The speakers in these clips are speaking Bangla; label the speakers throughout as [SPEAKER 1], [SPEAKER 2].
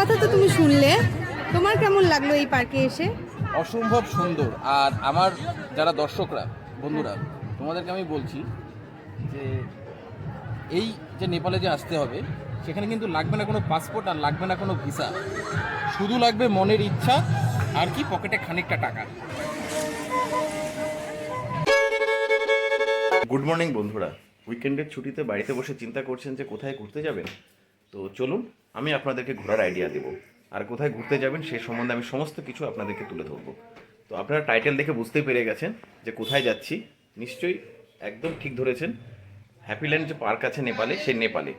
[SPEAKER 1] কথা তো তুমি শুনলে। তোমার কেমন লাগল এই পার্কে এসে?
[SPEAKER 2] অসম্ভব সুন্দর। আর আমার যারা দর্শকরা বন্ধুরা তোমাদেরকে আমি বলছি যে এই যে নেপালে যে আসতে হবে সেখানে কিন্তু লাগবে না কোনো পাসপোর্ট আর লাগবে না কোনো ভিসা শুধু লাগবে মনের ইচ্ছা আর কি পকেটে খানিকটা টাকা।
[SPEAKER 3] গুড মর্নিং বন্ধুরা। উইকেন্ডের ছুটিতে বাড়িতে বসে চিন্তা করছেন যে কোথায় ঘুরতে যাবেন? তো চলুন আমি আপনাদেরকে ঘোরার আইডিয়া দেব। আর কোথায় ঘুরতে যাবেন সে সম্বন্ধে আমি সমস্ত কিছু আপনাদেরকে তুলে ধরবো। তো আপনারা টাইটেল দেখে বুঝতেই পেরে গেছেন যে কোথায় যাচ্ছি। নিশ্চয়ই একদম ঠিক ধরেছেন। হ্যাপিল্যান্ড যে পার্ক আছে নেপালে সে নেপালে।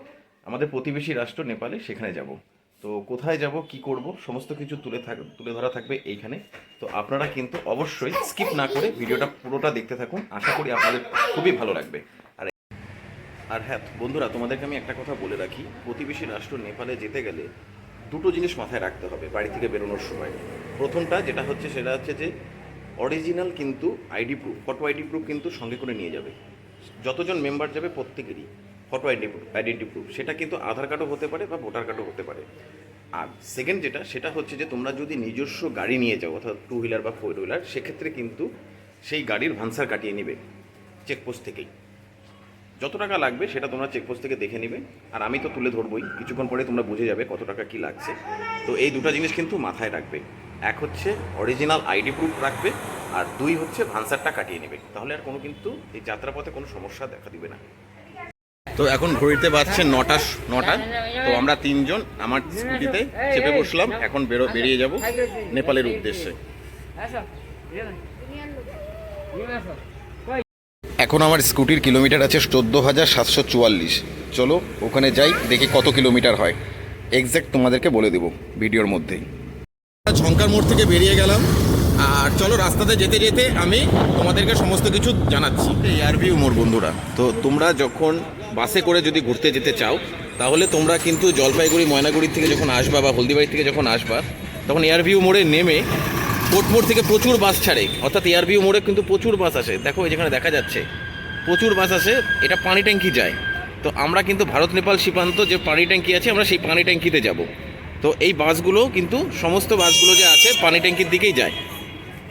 [SPEAKER 3] আমাদের প্রতিবেশী রাষ্ট্র নেপালে, সেখানে যাব। তো কোথায় যাব, কি করব, সমস্ত কিছু তুলে থাক, তুলে ধরা থাকবে এইখানে। তো আপনারা কিন্তু অবশ্যই স্কিপ না করে ভিডিওটা পুরোটা দেখতে থাকুন। আশা করি আপনাদের খুবই ভালো লাগবে। আর হ্যাঁ বন্ধুরা, তোমাদেরকে আমি একটা কথা বলে রাখি। প্রতিবেশী রাষ্ট্র নেপালে যেতে গেলে দুটো জিনিস মাথায় রাখতে হবে বাড়ি থেকে বেরোনোর সময়। প্রথমটা যেটা হচ্ছে, সেটা হচ্ছে যে অরিজিনাল কিন্তু ID proof photo ID proof কিন্তু সঙ্গে করে নিয়ে যাবে। যতজন মেম্বার যাবে প্রত্যেকেরই ফটো আইডি আইডেন্টি প্রুফ সেটা কিন্তু আধার কার্ডও হতে পারে বা ভোটার কার্ডও হতে পারে। আর সেকেন্ড যেটা, সেটা হচ্ছে যে তোমরা যদি নিজস্ব গাড়ি নিয়ে যাও, অর্থাৎ টু হুইলার বা ফোর হুইলার সেক্ষেত্রে কিন্তু সেই গাড়ির ভান্সার কাটিয়ে নেবে। চেকপোস্ট থেকেই। যত টাকা লাগবে সেটা তোমরা চেকপোস্ট থেকে দেখে নেবে। আর আমি তো তুলে ধরবই। কিছুক্ষণ পরে তোমরা বুঝে যাবে কত টাকা কি লাগছে। তো এই দুটো জিনিস কিন্তু মাথায় রাখবে। এক হচ্ছে অরিজিনাল আইডি প্রুফ রাখবে, আর দুই হচ্ছে ভান্সারটা কাটিয়ে নেবে। তাহলে আর কোনো কিন্তু এই যাত্রাপথে কোনো সমস্যা দেখা দিবে না। তো এখন ঘড়িতে বাজছে নটা নটা। তো আমরা তিনজন, আমার স্কুটিতে চেপে বসলাম। এখন বেরো, বেরিয়ে যাব নেপালের উদ্দেশ্যে।
[SPEAKER 2] এখন আমার স্কুটির কিলোমিটার আছে চোদ্দ হাজার সাতশো চুয়াল্লিশ। চলো, ওখানে যাই, দেখি কত কিলোমিটার হয়। এক্স্যাক্ট তোমাদেরকে বলে দেবো ভিডিওর মধ্যেই। ঝঙ্কার মোড় থেকে বেরিয়ে গেলাম। আর চলো, রাস্তাতে যেতে যেতে আমি তোমাদেরকে সমস্ত কিছু জানাচ্ছি।
[SPEAKER 3] এয়ারভিউ মোর বন্ধুরা। তো তোমরা যখন বাসে করে যদি ঘুরতে যেতে চাও,
[SPEAKER 2] তাহলে তোমরা কিন্তু জলপাইগুড়ি, ময়নাগুড়ি থেকে যখন আসবা বা হলদিবাড়ি থেকে যখন আসবা, তখন এয়ারভিউ মোড়ে নেমে কোর্ট মোড় থেকে প্রচুর বাস ছাড়ে। অর্থাৎ এয়ারভিউ মোড়ে কিন্তু প্রচুর বাস আসে। দেখো যেখানে দেখা যাচ্ছে, প্রচুর বাস আসে, এটা পানি ট্যাঙ্কি যায়। তো আমরা কিন্তু ভারত, নেপাল সীমান্ত যে পানি ট্যাঙ্কি আছে, আমরা সেই পানি ট্যাঙ্কিতে যাব। তো এই বাসগুলো কিন্তু সমস্ত বাসগুলো যে আছে, পানি ট্যাঙ্কির দিকেই যায়।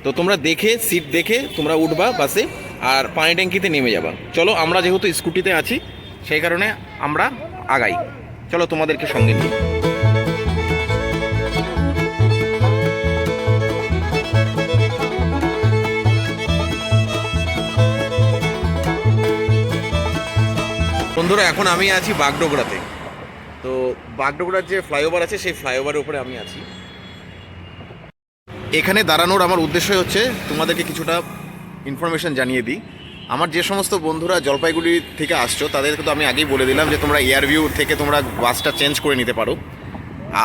[SPEAKER 2] তো তোমরা দেখে, সিট দেখে তোমরা উঠবা বাসে আর পানি ট্যাঙ্কিতে নেমে যাবা। চলো, আমরা যেহেতু স্কুটিতে আছি, সেই কারণে আমরা আগাই। চলো তোমাদেরকে সঙ্গে নিয়ে। বন্ধুরা, এখন আমি আছি বাগডোগরাতে। তো বাগডোগরার যে ফ্লাইওভার আছে, সেই ফ্লাইওভারের উপরে আমি আছি। এখানে দাঁড়ানোর আমার উদ্দেশ্য হচ্ছে, তোমাদেরকে কিছুটা ইনফরমেশন জানিয়ে দিই। আমার যে সমস্ত বন্ধুরা জলপাইগুড়ি থেকে আসছো, তাদেরকে তো আমি আগেই বলে দিলাম যে তোমরা এয়ারভিউ থেকে তোমরা বাসটা চেঞ্জ করে নিতে পারো।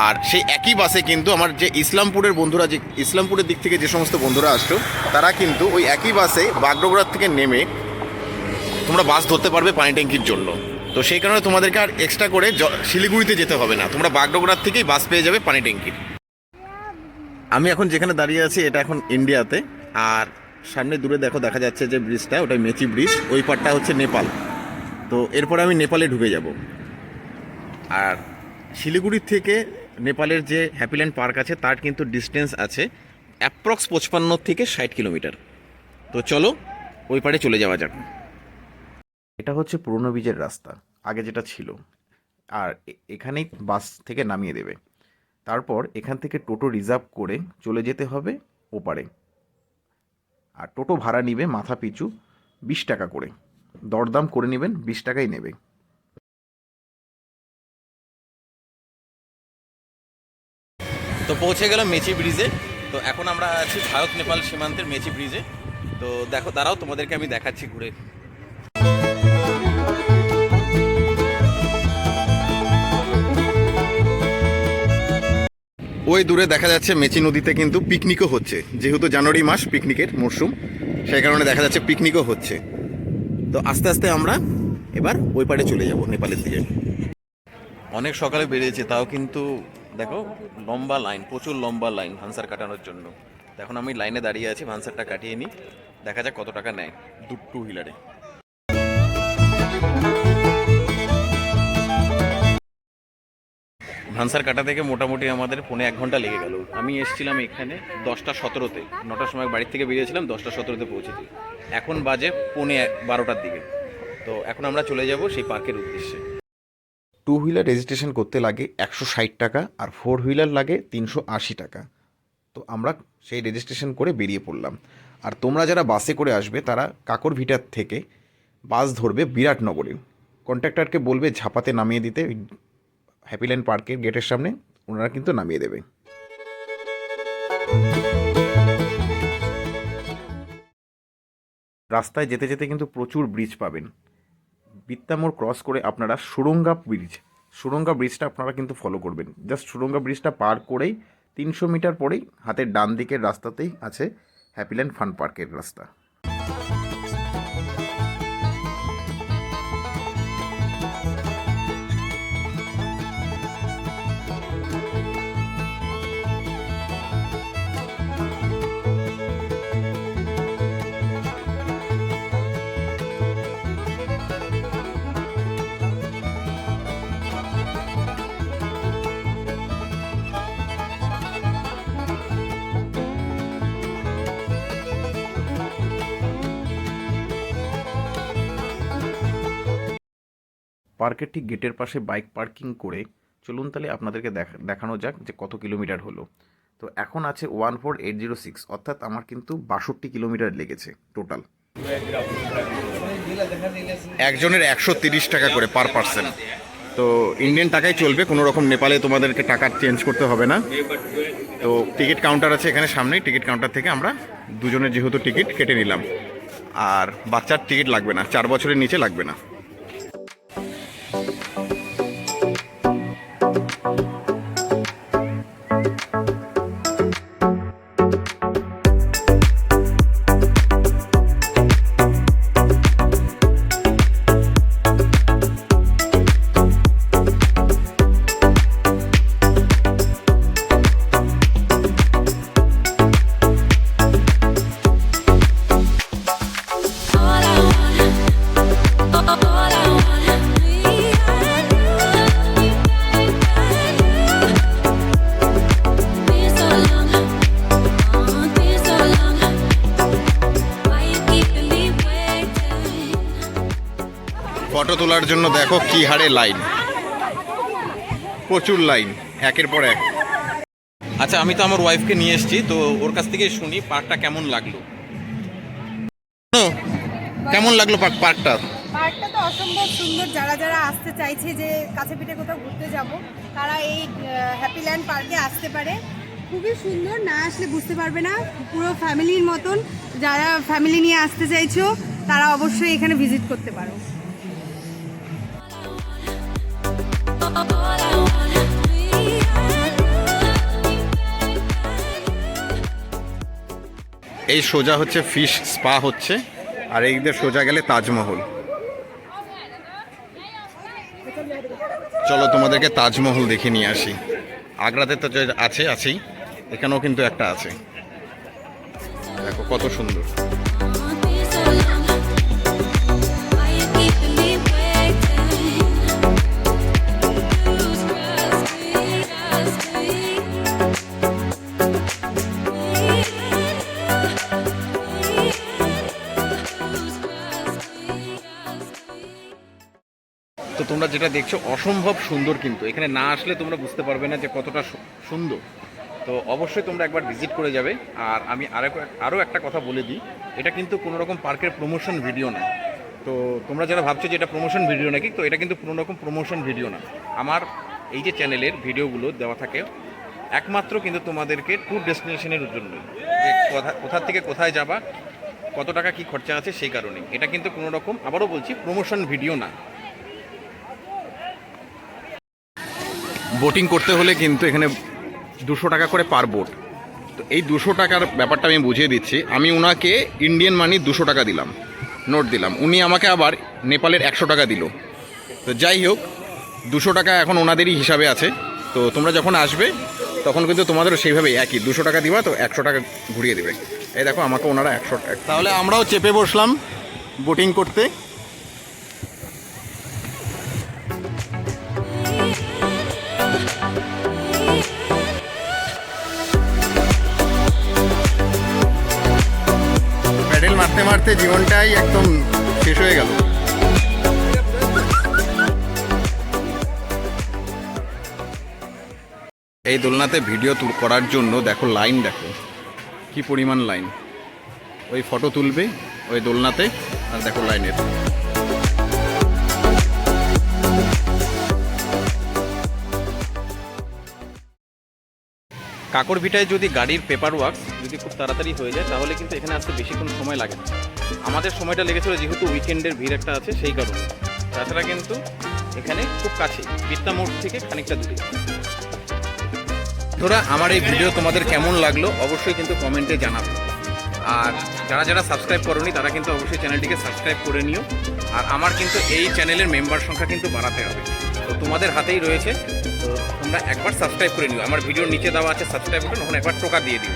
[SPEAKER 2] আর সেই একই বাসে কিন্তু আমার যে ইসলামপুরের বন্ধুরা, যে ইসলামপুরের দিক থেকে যে সমস্ত বন্ধুরা আসছো, তারা কিন্তু ওই একই বাসে বাগডোগরার থেকে নেমে তোমরা বাস ধরতে পারবে পানি ট্যাঙ্কির জন্য। তো সেই কারণে তোমাদেরকে আর এক্সট্রা করে শিলিগুড়িতে যেতে হবে না। তোমরা বাগডোগরার থেকেই বাস পেয়ে যাবে পানি ট্যাঙ্কির আমি এখন যেখানে দাঁড়িয়ে আছি, এটা এখন ইন্ডিয়াতে আর সামনে দূরে দেখো, দেখা যাচ্ছে যে ব্রিজটা ওটা মেচি ব্রিজ ওই পারটা হচ্ছে নেপাল। তো এরপরে আমি নেপালে ঢুকে যাব। আর শিলিগুড়ির থেকে নেপালের যে হ্যাপিল্যান্ড পার্ক আছে, তার কিন্তু ডিস্টেন্স আছে অ্যাপ্রক্স পঁচপান্ন থেকে ষাট কিলোমিটার তো চলো, ওই পারে চলে যাওয়া যাক।
[SPEAKER 3] এটা হচ্ছে পুরনো ব্রিজের রাস্তা, আগে যেটা ছিল। আর এখানেই বাস থেকে নামিয়ে দেবে। তারপর এখান থেকে টোটো রিজার্ভ করে চলে যেতে হবে ওপারে। আর টোটো ভাড়া নিবে মাথা পিছু বিশ টাকা করে। দরদাম করে নেবেন, বিশ টাকাই নেবে।
[SPEAKER 2] তো পৌঁছে গেলাম মেচি ব্রিজে। তো এখন আমরা আছি ভারত নেপাল সীমান্তের মেচি ব্রিজে। তো দেখো, দাঁড়াও, তোমাদেরকে আমি দেখাচ্ছি ঘুরে। ওই দূরে দেখা যাচ্ছে মেচি নদীতে কিন্তু পিকনিকও হচ্ছে। যেহেতু জানুয়ারি মাস পিকনিকের মরশুম সেই কারণে দেখা যাচ্ছে পিকনিকও হচ্ছে। তো আস্তে আস্তে আমরা এবার ওই পারে চলে যাব, নেপালের দিকে। অনেক সকালে বেরিয়েছে, তাও কিন্তু দেখো, লম্বা লাইন, প্রচুর লম্বা লাইন ভানসার কাটানোর জন্য। এখন আমি লাইনে দাঁড়িয়ে আছি, ভানসারটা কাটিয়ে নিই। দেখা যাক কত টাকা নেয় দু টু
[SPEAKER 3] ভানসার কাটা থেকে মোটামুটি আমাদের পৌনে এক ঘণ্টা লেগে গেল। আমি এসেছিলাম এখানে দশটা সতেরোতে। নটার সময় বাড়ি থেকে বেরিয়েছিলাম, দশটা সতেরোতে পৌঁছেছি। এখন বাজে পৌনে বারোটার দিকে। তো এখন আমরা চলে যাব সেই পার্কের উদ্দেশ্যে।
[SPEAKER 2] টু হুইলার রেজিস্ট্রেশন করতে লাগে একশো ষাট টাকা আর ফোর হুইলার লাগে তিনশো আশি টাকা। তো আমরা সেই রেজিস্ট্রেশন করে বেরিয়ে পড়লাম। আর তোমরা যারা বাসে করে আসবে, তারা কাকর ভিটার থেকে বাস ধরবে বিরাটনগরে। কন্ট্রাক্টরকে বলবে ঝাপাতে নামিয়ে দিতে। হ্যাপিল্যান্ড পার্কের গেটের সামনে ওনারা কিন্তু নামিয়ে দেবে। রাস্তায় যেতে যেতে কিন্তু প্রচুর ব্রিজ পাবেন। বিত্তামোড় ক্রস করে আপনারা সুরঙ্গা ব্রিজ সুরঙ্গা ব্রিজটা আপনারা কিন্তু ফলো করবেন। জাস্ট সুরঙ্গা ব্রিজটা পার করেই তিনশো মিটার পরেই হাতের ডান দিকের রাস্তাতেই আছে হ্যাপিল্যান্ড ফান পার্কের রাস্তা। পার্কের ঠিক গেটের পাশে বাইক পার্কিং করে চলুন তাহলে আপনাদেরকে দেখা, দেখানো যাক যে কত কিলোমিটার হলো। তো এখন আছে one four eight zero six, অর্থাৎ আমার কিন্তু বাষট্টি কিলোমিটার লেগেছে টোটাল। একজনের একশো তিরিশ টাকা করে পার পার্সন। তো ইন্ডিয়ান টাকাই চলবে, কোনো রকম নেপালে তোমাদেরকে টাকা চেঞ্জ করতে হবে না। তো টিকিট কাউন্টার আছে এখানে সামনেই, টিকিট কাউন্টার থেকে আমরা দুজনের যেহেতু টিকিট কেটে নিলাম। আর বাচ্চার টিকিট লাগবে না, চার বছরের নিচে লাগবে না। ফটো তোলার জন্য দেখো কি হারে লাইন। প্রচুর লাইন একের পর এক।
[SPEAKER 3] আচ্ছা আমি তো আমার ওয়াইফকে নিয়ে এসেছি তো ওর কাছ থেকে শুনি পার্কটা কেমন লাগল।
[SPEAKER 2] কেমন লাগল পার্ক পার্কটা
[SPEAKER 1] পার্কটা তো অসম্ভব সুন্দর। যারা যারা আসতে চাইছে যে কাছে পিঠে কোথাও ঘুরতে যাব তারা এই হ্যাপিল্যান্ড পার্কে আসতে পারে। খুবই সুন্দর না আসলে বুঝতে পারবে না। পুরো ফ্যামিলির মতন যারা ফ্যামিলি নিয়ে আসতে চাইছো তারা অবশ্যই এখানে ভিজিট করতে পারো।
[SPEAKER 2] এই সোজা হচ্ছে ফিশ স্পা হচ্ছে, আর এই দিয়ে সোজা গেলে তাজমহল। চলো তোমাদেরকে তাজমহল দেখে নিয়ে আসি। আগ্রাতে তো আছে, আছেই, এখানেও কিন্তু একটা আছে। দেখো কত সুন্দর।
[SPEAKER 3] তোমরা যেটা দেখছ, অসম্ভব সুন্দর কিন্তু। এখানে না আসলে তোমরা বুঝতে পারবে না যে কতটা সুন্দর। তো অবশ্যই তোমরা একবার ভিজিট করে যাবে। আর আমি আরও আরও একটা কথা বলে দিই, এটা কিন্তু কোনো রকম পার্কের প্রমোশন ভিডিও না। তো তোমরা যারা ভাবছ যে এটা প্রমোশন ভিডিও নাকি, তো এটা কিন্তু কোনো রকম প্রমোশন ভিডিও না। আমার এই যে চ্যানেলের ভিডিওগুলো দেওয়া থাকে, একমাত্র কিন্তু তোমাদেরকে ট্যুর ডেস্টিনেশনের জন্য। যে কোথা কোথা থেকে কোথায় যাবা, কত টাকা কি খরচা আছে সেই কারণে এটা কিন্তু কোনো রকম আবারও বলছি প্রমোশন ভিডিও না।
[SPEAKER 2] বোটিং করতে হলে কিন্তু এখানে দুশো টাকা করে পার বোট। তো এই দুশো টাকার ব্যাপারটা আমি বুঝিয়ে দিচ্ছি। আমি ওনাকে ইন্ডিয়ান মানি দুশো টাকা দিলাম নোট দিলাম। উনি আমাকে আবার নেপালের একশো টাকা দিল। তো যাই হোক, দুশো টাকা এখন ওনাদেরই হিসাবে আছে। তো তোমরা যখন আসবে, তখন কিন্তু তোমাদেরও সেইভাবেই একই, দুশো টাকা দিবা তো একশো টাকা ঘুরিয়ে দেবে। এই দেখো, আমাকে ওনারা একশো টাকা তাহলে আমরাও চেপে বসলাম বোটিং করতে।
[SPEAKER 4] মারতে
[SPEAKER 2] মারতে জীবনটাই একদম শেষ হয়ে গেল। এই দোলনাতে ভিডিও তুল করার জন্য দেখো লাইন দেখো। কি পরিমাণ লাইন ওই ফটো তুলবে ওই দোলনাতে আর দেখো লাইনের কাকর ভিটায় যদি গাড়ির পেপার ওয়ার্কস যদি খুব তাড়াতাড়ি হয়ে যায়, তাহলে কিন্তু এখানে আসতে বেশিক্ষণ সময় লাগে না। আমাদের সময়টা লেগেছিল যেহেতু উইকেন্ডের ভিড় একটা আছে, সেই কারণে। তাছাড়া কিন্তু এখানে খুব কাছেই, বিদ্যা মোড় থেকে খানিকটা দূরে। তোরা আমার এই ভিডিও তোমাদের কেমন লাগল অবশ্যই কিন্তু কমেন্টে জানাবে। আর যারা যারা সাবস্ক্রাইব করোনি, তারা কিন্তু অবশ্যই চ্যানেলটিকে সাবস্ক্রাইব করে নিও। আর আমার কিন্তু এই চ্যানেলের মেম্বার সংখ্যা কিন্তু বাড়াতে হবে। তো তোমাদের হাতেই রয়েছে, তো তোমরা একবার সাবস্ক্রাইব করে নিও। আমার ভিডিওর নিচে দেওয়া আছে সাবস্ক্রাইব বাটন ওখানে একবার টোকা দিয়ে দিও।